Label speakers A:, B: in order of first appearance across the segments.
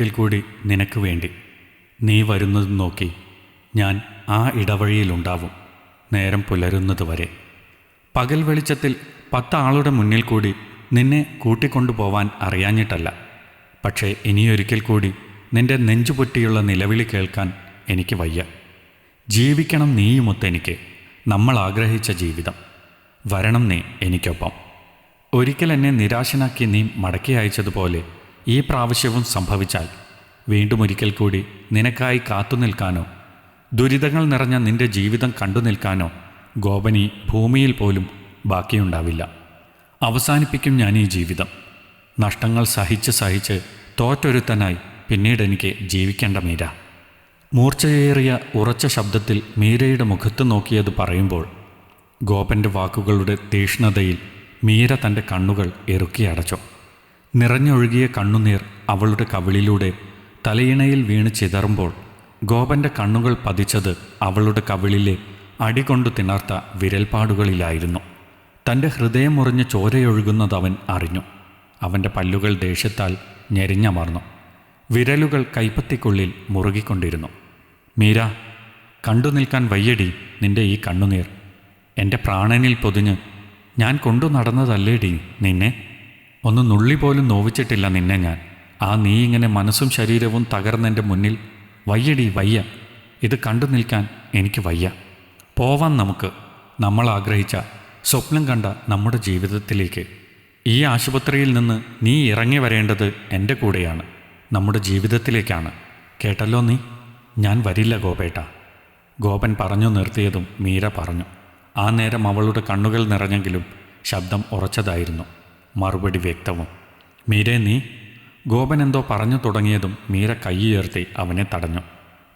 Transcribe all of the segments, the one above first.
A: ഒരിക്കൽ കൂടി നിനക്ക് വേണ്ടി. നീ വരുന്നത് നോക്കി. ഞാൻ ആ ഇടവഴിയിലുണ്ടാവും. നേരം പുലരുന്നതുവരെ. പകൽ വെളിച്ചത്തിൽ പത്താളുടെ മുന്നിൽ കൂടി നിന്നെ കൂട്ടിക്കൊണ്ടുപോവാൻ അറിയാഞ്ഞിട്ടല്ല. പക്ഷേ ഇനിയൊരിക്കൽ കൂടി നിന്റെ നെഞ്ചുപൊട്ടിയുള്ള നിലവിളി കേൾക്കാൻ എനിക്ക് വയ്യ. ജീവിക്കണം നീയുമൊത്തെനിക്ക് നമ്മൾ ആഗ്രഹിച്ച ജീവിതം. വരണം നീ എനിക്കൊപ്പം. ഒരിക്കൽ എന്നെ നിരാശനാക്കി നീ മടക്കി അയച്ചതുപോലെ ഈ പ്രാവശ്യവും സംഭവിച്ചാൽ വീണ്ടും ഒരിക്കൽ കൂടി നിനക്കായി കാത്തുനിൽക്കാനോ ദുരിതങ്ങൾ നിറഞ്ഞ നിന്റെ ജീവിതം കണ്ടു നിൽക്കാനോ ഗോപനി ഭൂമിയിൽ പോലും ബാക്കിയുണ്ടാവില്ല. അവസാനിപ്പിക്കും ഞാൻ ഈ ജീവിതം. നഷ്ടങ്ങൾ സഹിച്ച് സഹിച്ച് തോറ്റൊരുത്തനായി പിന്നീട് എനിക്ക് ജീവിക്കേണ്ട മീര. മൂർച്ചയേറിയ ഉറച്ച ശബ്ദത്തിൽ മീരയുടെ മുഖത്ത് നോക്കിയത് പറയുമ്പോൾ ഗോപന്റെ വാക്കുകളുടെ തീഷ്ണതയിൽ മീര തന്റെ കണ്ണുകൾ ഇറുക്കി അടച്ചു. നിറഞ്ഞൊഴുകിയ കണ്ണുനീർ അവളുടെ കവിളിലൂടെ തലയിണയിൽ വീണ് ചിതറുമ്പോൾ ഗോപന്റെ കണ്ണുകൾ പതിച്ചത് അവളുടെ കവിളിലെ അടികൊണ്ടു തിണർത്ത വിരൽപ്പാടുകളിലായിരുന്നു. തന്റെ ഹൃദയം മുറിഞ്ഞ് ചോരയൊഴുകുന്നത് അവൻ അറിഞ്ഞു. അവന്റെ പല്ലുകൾ ദേഷ്യത്താൽ ഞെരിഞ്ഞമർന്നു. വിരലുകൾ കൈപ്പത്തിക്കുള്ളിൽ മുറുകിക്കൊണ്ടിരുന്നു. മീര കണ്ടു നിൽക്കാൻ വയ്യടി നിന്റെ ഈ കണ്ണുനീർ. എന്റെ പ്രാണനിൽ പൊതിഞ്ഞ് ഞാൻ കൊണ്ടു നടന്നതല്ലേടി നിന്നെ? ഒന്ന് നുള്ളി പോലും നോവിച്ചിട്ടില്ല നിന്നെ ഞാൻ. ആ നീ ഇങ്ങനെ മനസ്സും ശരീരവും തകർന്നെന്റെ മുന്നിൽ വയ്യടി വയ്യ. ഇത് കണ്ടു നിൽക്കാൻ എനിക്ക് വയ്യ. പോവാൻ നമുക്ക്. നമ്മൾ ആഗ്രഹിച്ച സ്വപ്നം കണ്ട നമ്മുടെ ജീവിതത്തിലേക്ക്. ഈ ആശുപത്രിയിൽ നിന്ന് നീ ഇറങ്ങി വരേണ്ടത് എന്റെ കൂടെയാണ്. നമ്മുടെ ജീവിതത്തിലേക്കാണ്. കേട്ടല്ലോ നീ? ഞാൻ വരില്ല ഗോപേട്ട. ഗോപൻ പറഞ്ഞു നിർത്തിയതും മീര പറഞ്ഞു. ആ നേരം അവളുടെ കണ്ണുകൾ നിറഞ്ഞെങ്കിലും ശബ്ദം ഉറച്ചതായിരുന്നു. മറുപടി വ്യക്തവും. മീരെ നീ ഗോപൻ എന്തോ പറഞ്ഞു തുടങ്ങിയതും മീര കൈയുയർത്തി അവനെ തടഞ്ഞു.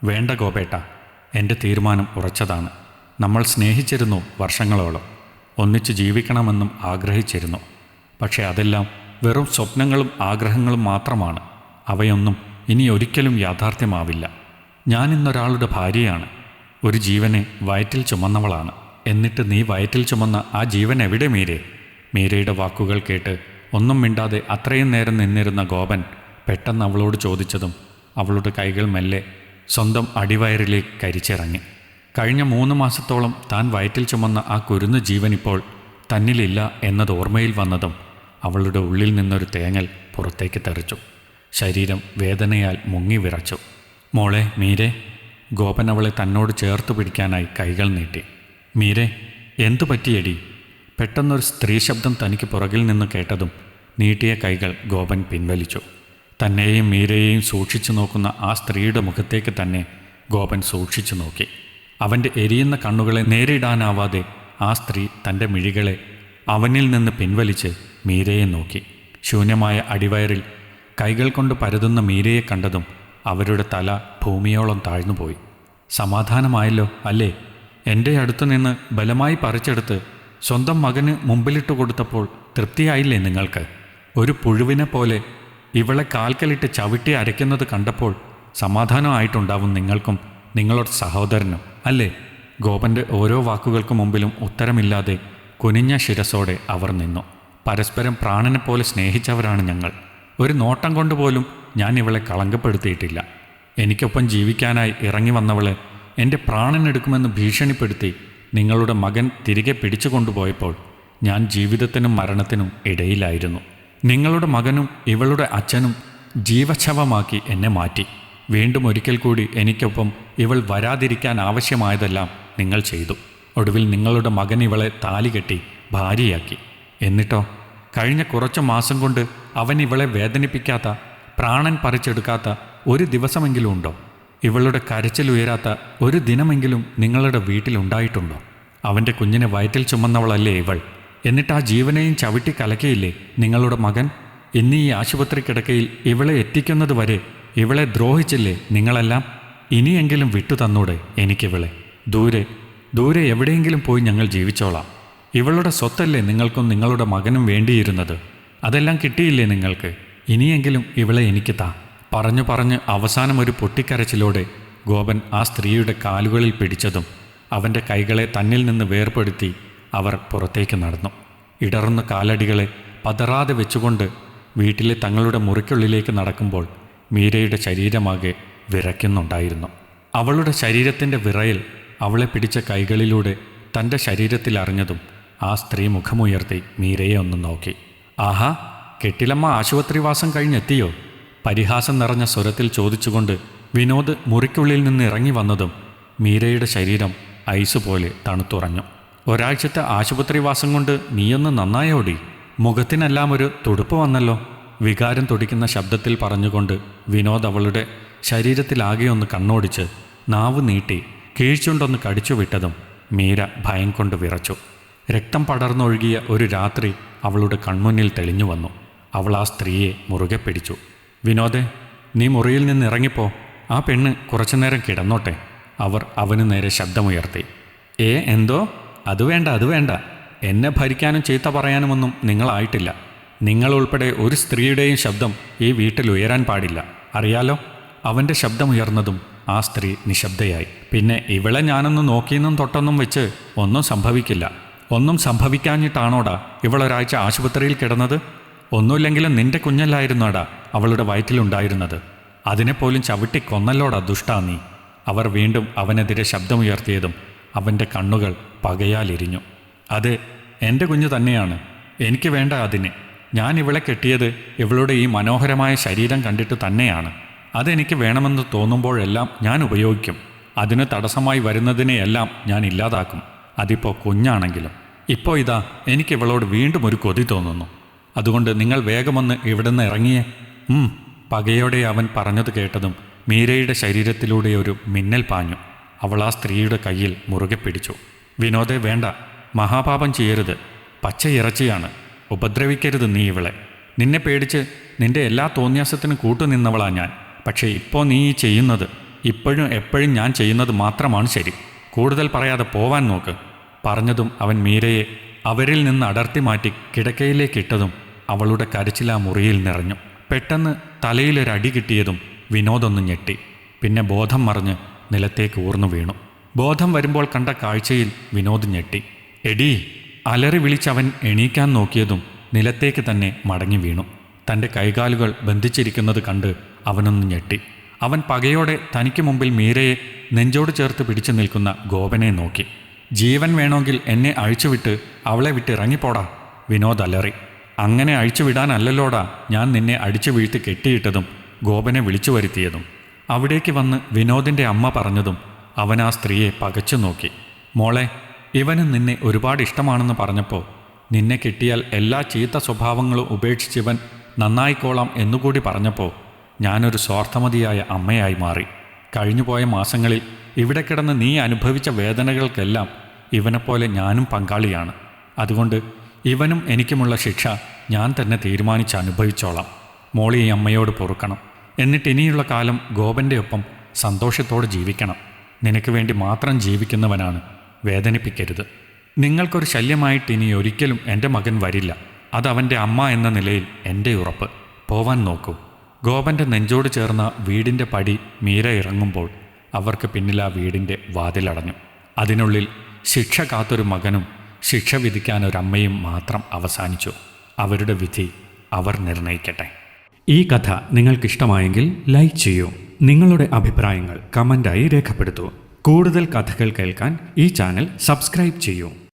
A: വേണ്ട ഗോപേട്ട എന്റെ തീരുമാനം ഉറച്ചതാണ്. നമ്മൾ സ്നേഹിച്ചിരുന്നു വർഷങ്ങളോളം. ഒന്നിച്ച് ജീവിക്കണമെന്നും ആഗ്രഹിച്ചിരുന്നു. പക്ഷേ അതെല്ലാം വെറും സ്വപ്നങ്ങളും ആഗ്രഹങ്ങളും മാത്രമാണ്. അവയൊന്നും ഇനി ഒരിക്കലും യാഥാർത്ഥ്യമാവില്ല. ഞാൻ ഇന്നൊരാളുടെ ഭാര്യയാണ്. ഒരു ജീവനെ വയറ്റിൽ ചുമന്നവളാണ്. എന്നിട്ട് നീ വയറ്റിൽ ചുമന്ന ആ ജീവൻ എവിടെ മീരെ? മീരയുടെ വാക്കുകൾ കേട്ട് ഒന്നും മിണ്ടാതെ അത്രയും നേരം നിന്നിരുന്ന ഗോപൻ പെട്ടെന്ന് അവളോട് ചോദിച്ചതും അവളുടെ കൈകൾ മെല്ലെ സ്വന്തം അടിവയറിലേക്ക് കരിച്ചിറങ്ങി. കഴിഞ്ഞ മൂന്ന് മാസത്തോളം താൻ വയറ്റിൽ ചുമന്ന ആ കുരുന്ന് ജീവൻ ഇപ്പോൾ തന്നിലില്ല എന്നത് ഓർമ്മയിൽ വന്നതും അവളുടെ ഉള്ളിൽ നിന്നൊരു തേങ്ങൽ പുറത്തേക്ക് തെറിച്ചു. ശരീരം വേദനയാൽ മുങ്ങി വിറച്ചു. മോളെ മീരെ ഗോപൻ അവളെ തന്നോട് ചേർത്ത് പിടിക്കാനായി കൈകൾ നീട്ടി. മീരെ എന്തു പറ്റിയടി? പെട്ടെന്നൊരു സ്ത്രീ ശബ്ദം തനിക്ക് പുറകിൽ നിന്ന് കേട്ടതും നീട്ടിയ കൈകൾ ഗോപൻ പിൻവലിച്ചു. തന്നെയും മീരയെയും സൂക്ഷിച്ചു നോക്കുന്ന ആ സ്ത്രീയുടെ മുഖത്തേക്ക് തന്നെ ഗോപൻ സൂക്ഷിച്ചു നോക്കി. അവന്റെ എരിയുന്ന കണ്ണുകളെ നേരിടാനാവാതെ ആ സ്ത്രീ തന്റെ മിഴികളെ അവനിൽ നിന്ന് പിൻവലിച്ച് മീരയെ നോക്കി. ശൂന്യമായ അടിവയറിൽ കൈകൾ കൊണ്ട് പരതുന്ന മീരയെ കണ്ടതും അവരുടെ തല ഭൂമിയോളം താഴ്ന്നുപോയി. സമാധാനമായല്ലോ അല്ലേ? എന്റെ അടുത്തു നിന്ന് ബലമായി പറിച്ചെടുത്ത് സ്വന്തം മകന് മുമ്പിലിട്ട് കൊടുത്തപ്പോൾ തൃപ്തിയായില്ലേ നിങ്ങൾക്ക്? ഒരു പുഴുവിനെ പോലെ ഇവളെ കാൽക്കലിട്ട് ചവിട്ടി അരയ്ക്കുന്നത് കണ്ടപ്പോൾ സമാധാനമായിട്ടുണ്ടാവും നിങ്ങൾക്കും നിങ്ങളുടെ സഹോദരനും അല്ലേ? ഗോപന്റെ ഓരോ വാക്കുകൾക്ക് മുമ്പിലും ഉത്തരമില്ലാതെ കുനിഞ്ഞ ശിരസോടെ അവർ നിന്നു. പരസ്പരം പ്രാണനെ പോലെ സ്നേഹിച്ചവരാണ് ഞങ്ങൾ. ഒരു നോട്ടം കൊണ്ടുപോലും ഞാൻ ഇവളെ കളങ്കപ്പെടുത്തിയിട്ടില്ല. എനിക്കൊപ്പം ജീവിക്കാനായി ഇറങ്ങി വന്നവളെ എന്റെ പ്രാണനെടുക്കുമെന്ന് ഭീഷണിപ്പെടുത്തി നിങ്ങളുടെ മകൻ തിരികെ പിടിച്ചു കൊണ്ടുപോയപ്പോൾ ഞാൻ ജീവിതത്തിനും മരണത്തിനും ഇടയിലായിരുന്നു. നിങ്ങളുടെ മകനും ഇവളുടെ അച്ഛനും ജീവച്ഛവമാക്കി എന്നെ മാറ്റി. വീണ്ടും ഒരിക്കൽ കൂടി എനിക്കൊപ്പം ഇവൾ വരാതിരിക്കാൻ ആവശ്യമായതെല്ലാം നിങ്ങൾ ചെയ്തു. ഒടുവിൽ നിങ്ങളുടെ മകൻ ഇവളെ താലി കെട്ടി ഭാര്യയാക്കി. എന്നിട്ടോ? കഴിഞ്ഞ കുറച്ച് മാസം കൊണ്ട് അവൻ ഇവളെ വേദനിപ്പിക്കാത്ത പ്രാണൻ പറിച്ചെടുക്കാത്ത ഒരു ദിവസമെങ്കിലും ഉണ്ടോ? ഇവളുടെ കരച്ചിലുയരാത്ത ഒരു ദിനമെങ്കിലും നിങ്ങളുടെ വീട്ടിലുണ്ടായിട്ടുണ്ടോ അവന്റെ കുഞ്ഞിനെ വയറ്റിൽ ചുമന്നവളല്ലേ ഇവൾ. എന്നിട്ട് ആ ജീവനെയും ചവിട്ടി കലക്കയില്ലേ നിങ്ങളുടെ മകൻ? ഇന്ന് ഈ ആശുപത്രി കിടക്കയിൽ ഇവളെ എത്തിക്കുന്നത് വരെ ഇവളെ ദ്രോഹിച്ചില്ലേ നിങ്ങളെല്ലാം? ഇനിയെങ്കിലും വിട്ടു തന്നൂടെ എനിക്കിവളെ. ദൂരെ ദൂരെ എവിടെയെങ്കിലും പോയി ഞങ്ങൾ ജീവിച്ചോളാം. ഇവളുടെ സ്വത്തല്ലേ നിങ്ങൾക്കും നിങ്ങളുടെ മകനും വേണ്ടിയിരുന്നത്. അതെല്ലാം കിട്ടിയില്ലേ നിങ്ങൾക്ക്? ഇനിയെങ്കിലും ഇവളെ എനിക്ക് താ. പറഞ്ഞു പറഞ്ഞ് അവസാനം ഒരു പൊട്ടിക്കരച്ചിലോടെ ഗോപൻ ആ സ്ത്രീയുടെ കാലുകളിൽ പിടിച്ചതും അവന്റെ കൈകളെ തന്നിൽ നിന്ന് വേർപെടുത്തി അവർ പുറത്തേക്ക് നടന്നു. ഇടറുന്ന കാലടികളെ പതറാതെ വെച്ചുകൊണ്ട് വീട്ടിലെ തങ്ങളുടെ മുറിക്കുള്ളിലേക്ക് നടക്കുമ്പോൾ മീരയുടെ ശരീരമാകെ വിറയ്ക്കുന്നുണ്ടായിരുന്നു. അവളുടെ ശരീരത്തിന്റെ വിറയിൽ അവളെ പിടിച്ച കൈകളിലൂടെ തന്റെ ശരീരത്തിൽ അറിഞ്ഞതും ആ സ്ത്രീ മുഖമുയർത്തി മീരയെ ഒന്ന് നോക്കി. ആഹാ കെട്ടിലമ്മ ആശുപത്രിവാസം കഴിഞ്ഞെത്തിയോ? പരിഹാസം നിറഞ്ഞ സ്വരത്തിൽ ചോദിച്ചുകൊണ്ട് വിനോദ് മുറിക്കുള്ളിൽ നിന്ന് ഇറങ്ങി വന്നതും മീരയുടെ ശരീരം ഐസ് പോലെ തണുത്തുറഞ്ഞു. ഒരാഴ്ചത്തെ ആശുപത്രിവാസം കൊണ്ട് നീയൊന്ന് നന്നായോടി. മുഖത്തിനെല്ലാം ഒരു തുടുപ്പ് വന്നല്ലോ. വികാരം തുടിക്കുന്ന ശബ്ദത്തിൽ പറഞ്ഞുകൊണ്ട് വിനോദ് അവളുടെ ശരീരത്തിലാകെ ഒന്ന് കണ്ണോടിച്ച് നാവ് നീട്ടി കീഴ്ചുണ്ടൊന്ന് കടിച്ചു വിട്ടതും മീര ഭയം കൊണ്ട് വിറച്ചു. രക്തം പടർന്നൊഴുകിയ ഒരു രാത്രി അവളുടെ കൺമുന്നിൽ തെളിഞ്ഞു വന്നു. അവൾ ആ സ്ത്രീയെ മുറുകെ പിടിച്ചു. വിനോദെ നീ മുറിയിൽ നിന്ന് ഇറങ്ങിപ്പോ. ആ പെണ്ണ് കുറച്ചുനേരം കിടന്നോട്ടെ. അവർ അവന് നേരെ ശബ്ദമുയർത്തി. ഏ എന്തോ? അത് വേണ്ട അത് വേണ്ട. എന്നെ ഭരിക്കാനും ചീത്ത പറയാനുമൊന്നും നിങ്ങളായിട്ടില്ല നിങ്ങളുൾപ്പെടെ ഒരു സ്ത്രീയുടെയും ശബ്ദം ഈ വീട്ടിൽ ഉയരാൻ പാടില്ല. അറിയാലോ? അവന്റെ ശബ്ദമുയർന്നതും ആ സ്ത്രീ നിശബ്ദയായി. പിന്നെ ഇവളെ ഞാനൊന്ന് നോക്കിയെന്നും തൊട്ടൊന്നും വെച്ച് ഒന്നും സംഭവിക്കില്ല. ഒന്നും സംഭവിക്കാഞ്ഞിട്ടാണോടാ ഇവളൊരാഴ്ച ആശുപത്രിയിൽ കിടന്നത്? ഒന്നുമില്ലെങ്കിലും നിന്റെ കുഞ്ഞല്ലായിരുന്നോടാ അവളുടെ വയറ്റിലുണ്ടായിരുന്നത്. അതിനെപ്പോലും ചവിട്ടി കൊന്നല്ലോടാ ദുഷ്ടാ നീ. അവർ വീണ്ടും അവനെതിരെ ശബ്ദമുയർത്തിയതും അവന്റെ കണ്ണുകൾ പകയാലിരിഞ്ഞു. അത് എന്റെ കുഞ്ഞു തന്നെയാണ്. എനിക്ക് വേണ്ട അതിന്. ഞാൻ ഇവളെ കെട്ടിയത് ഇവളുടെ ഈ മനോഹരമായ ശരീരം കണ്ടിട്ട് തന്നെയാണ്. അതെനിക്ക് വേണമെന്ന് തോന്നുമ്പോഴെല്ലാം ഞാൻ ഉപയോഗിക്കും. അതിന് തടസ്സമായി വരുന്നതിനെയെല്ലാം ഞാൻ ഇല്ലാതാക്കും. അതിപ്പോൾ കുഞ്ഞാണെങ്കിലും. ഇപ്പോൾ ഇതാ എനിക്ക് ഇവളോട് വീണ്ടും ഒരു കൊതി തോന്നുന്നു. അതുകൊണ്ട് നിങ്ങൾ വേഗമൊന്ന് ഇവിടുന്ന് ഇറങ്ങിയേ? ഉം പകയോടെ അവൻ പറഞ്ഞത് കേട്ടതും മീരയുടെ ശരീരത്തിലൂടെ ഒരു മിന്നൽ പാഞ്ഞു. അവൾ ആ സ്ത്രീയുടെ കയ്യിൽ മുറുകെ പിടിച്ചു. വിനോദേ വേണ്ട. മഹാപാപം ചെയ്യരുത്. പച്ച ഇറച്ചിയാണ്. ഉപദ്രവിക്കരുത് നീ ഇവളെ. നിന്നെ പേടിച്ച് നിന്റെ എല്ലാ തോന്യാസത്തിനും കൂട്ടുനിന്നവളാ ഞാൻ. പക്ഷേ ഇപ്പോൾ നീ ഈ ചെയ്യുന്നത് ഇപ്പോഴും എപ്പോഴും ഞാൻ ചെയ്യുന്നത് മാത്രമാണ് ശരി. കൂടുതൽ പറയാതെ പോവാൻ നോക്ക്. പറഞ്ഞതും അവൻ മീരയെ അവരിൽ നിന്ന് അടർത്തി മാറ്റി കിടക്കയിലേക്ക് ഇട്ടതും അവളുടെ കരച്ചില മുറിയിൽ നിറഞ്ഞു. പെട്ടെന്ന് തലയിലൊരടി കിട്ടിയതും വിനോദൊന്ന് ഞെട്ടി. പിന്നെ ബോധം മറിഞ്ഞ് നിലത്തേക്ക് ഊർന്നു വീണു. ബോധം വരുമ്പോൾ കണ്ട കാഴ്ചയിൽ വിനോദ് ഞെട്ടി. എടി അലറി വിളിച്ചവൻ എണീക്കാൻ നോക്കിയതും നിലത്തേക്ക് തന്നെ മടങ്ങി വീണു. തന്റെ കൈകാലുകൾ ബന്ധിച്ചിരിക്കുന്നത് കണ്ട് അവനൊന്ന് ഞെട്ടി. അവൻ പകയോടെ തനിക്ക് മുമ്പിൽ മീരയെ നെഞ്ചോട് ചേർത്ത് പിടിച്ചു നിൽക്കുന്ന ഗോപനെ നോക്കി. ജീവൻ വേണമെങ്കിൽ എന്നെ അഴിച്ചുവിട്ട് അവളെ വിട്ട് ഇറങ്ങിപ്പോടാ വിനോദ് അലറി. അങ്ങനെ അഴിച്ചുവിടാനല്ലല്ലോടാ ഞാൻ നിന്നെ അടിച്ചു വീഴ്ത്തി കെട്ടിയിട്ടതും ഗോപനെ വിളിച്ചു വരുത്തിയതും. അവിടേക്ക് വന്ന് വിനോദിന്റെ അമ്മ പറഞ്ഞതും അവൻ ആ സ്ത്രീയെ പകച്ചു നോക്കി. മോളെ ഇവന് നിന്നെ ഒരുപാട് ഇഷ്ടമാണെന്ന് പറഞ്ഞപ്പോൾ നിന്നെ കിട്ടിയാൽ എല്ലാ ചീത്ത സ്വഭാവങ്ങളും ഉപേക്ഷിച്ചിവൻ നന്നായിക്കോളാം എന്നുകൂടി പറഞ്ഞപ്പോൾ ഞാനൊരു സ്വാർത്ഥമതിയായ അമ്മയായി മാറി. കഴിഞ്ഞുപോയ മാസങ്ങളിൽ ഇവിടെ കിടന്ന് നീ അനുഭവിച്ച വേദനകൾക്കെല്ലാം ഇവനെപ്പോലെ ഞാനും പങ്കാളിയാണ്. അതുകൊണ്ട് ഇവനും എനിക്കുമുള്ള ശിക്ഷ ഞാൻ തന്നെ തീരുമാനിച്ച് അനുഭവിച്ചോളാം. മോളി ഈ അമ്മയോട് പൊറുക്കണം. എന്നിട്ട് ഇനിയുള്ള കാലം ഗോപന്റെ ഒപ്പം സന്തോഷത്തോടെ ജീവിക്കണം. നിനക്ക് വേണ്ടി മാത്രം ജീവിക്കുന്നവനാണ്. വേദനിപ്പിക്കരുത്. നിങ്ങൾക്കൊരു ശല്യമായിട്ട് ഇനി ഒരിക്കലും എന്റെ മകൻ വരില്ല. അതവന്റെ അമ്മ എന്ന നിലയിൽ എന്റെ ഉറപ്പ്. പോവാൻ നോക്കൂ. ഗോപന്റെ നെഞ്ചോട് ചേർന്ന വീടിന്റെ പടി മീര ഇറങ്ങുമ്പോൾ അവർക്ക് പിന്നിൽ ആ വീടിന്റെ വാതിലടഞ്ഞു. അതിനുള്ളിൽ ശിക്ഷ കാത്തൊരു മകനും ശിക്ഷ വിധിക്കാൻ ഒരമ്മയും മാത്രം അവസാനിച്ചു. അവരുടെ വിധി അവർ നിർണയിക്കട്ടെ. ഈ കഥ നിങ്ങൾക്കിഷ്ടമായെങ്കിൽ ലൈക്ക് ചെയ്യൂ. നിങ്ങളുടെ അഭിപ്രായങ്ങൾ കമന്റായി രേഖപ്പെടുത്തൂ. കൂടുതൽ കഥകൾ കേൾക്കാൻ ഈ ചാനൽ സബ്സ്ക്രൈബ് ചെയ്യൂ.